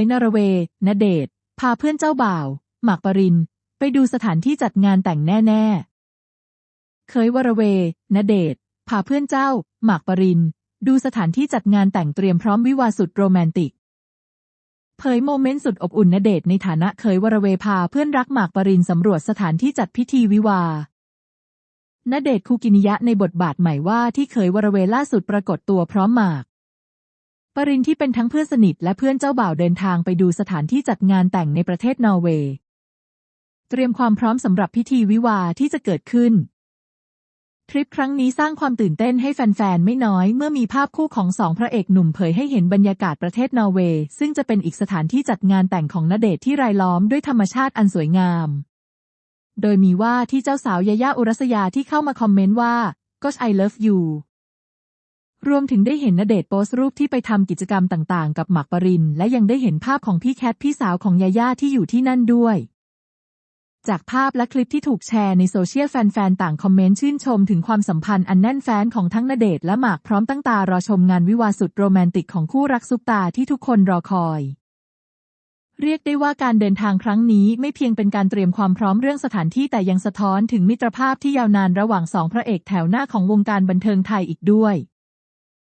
ยนรเวย์ณเดชพาเพื่อนเจ้าบ่าว หมากปริน ไปดูสถานที่จัดงานแต่งแน่ ๆ เคยวรเวย์ณเดชพาเพื่อนเจ้า หมากปริน ดูสถานที่จัดงานแต่งเตรียมพร้อมวิวาสุดโรแมนติก เผยโมเมนต์สุดอบอุ่นณเดชในฐานะเคยวรเวย์พาเพื่อนรักหมากปรินสำรวจสถานที่จัดพิธีวิวาณเดชคูกินิยะในบทบาทใหม่ว่าที่เคยวรเวย์ล่าสุดปรากฏตัวพร้อมหมาก ปรินที่เป็นทั้งเพื่อนสนิทและเพื่อนเจ้าบ่าวเดินทางไปดูสถานที่จัดงานแต่งในประเทศนอร์เวย์ เตรียมความพร้อมสำหรับพิธีวิวาที่จะเกิดขึ้น ทริปครั้งนี้สร้างความตื่นเต้นให้แฟนๆ ไม่น้อย เมื่อมีภาพคู่ของสองพระเอกหนุ่มเผยให้เห็นบรรยากาศประเทศนอร์เวย์ ซึ่งจะเป็นอีกสถานที่จัดงานแต่งของณเดชน์ที่รายล้อมด้วยธรรมชาติอันสวยงาม โดยมีว่าที่เจ้าสาวยายาอุรัสยาที่เข้ามาคอมเมนต์ว่า Gosh I love you รวมถึงได้เห็นณเดชโพสต์รูปที่ไปทำกิจกรรมต่างๆ กับหมากปริน และยังได้เห็นภาพของพี่แคทพี่สาวของยาย่าที่อยู่ที่นั่นด้วย จากภาพและคลิปที่ถูกแชร์ในโซเชียลแฟนๆ ต่างคอมเมนต์ชื่นชมถึงความสัมพันธ์อันแน่นแฟ้นของทั้งณเดชและหมากพร้อมตั้งตารอชมงานวิวาสุดโรแมนติกของคู่รักซุปตาที่ทุกคนรอคอยเรียกได้ว่าการเดินทางครั้งนี้ไม่เพียงเป็นการเตรียมความพร้อมเรื่องสถานที่แต่ยังสะท้อนถึงมิตรภาพที่ยาวนานระหว่างสองพระเอกแถวหน้าของวงการบันเทิงไทยอีกด้วย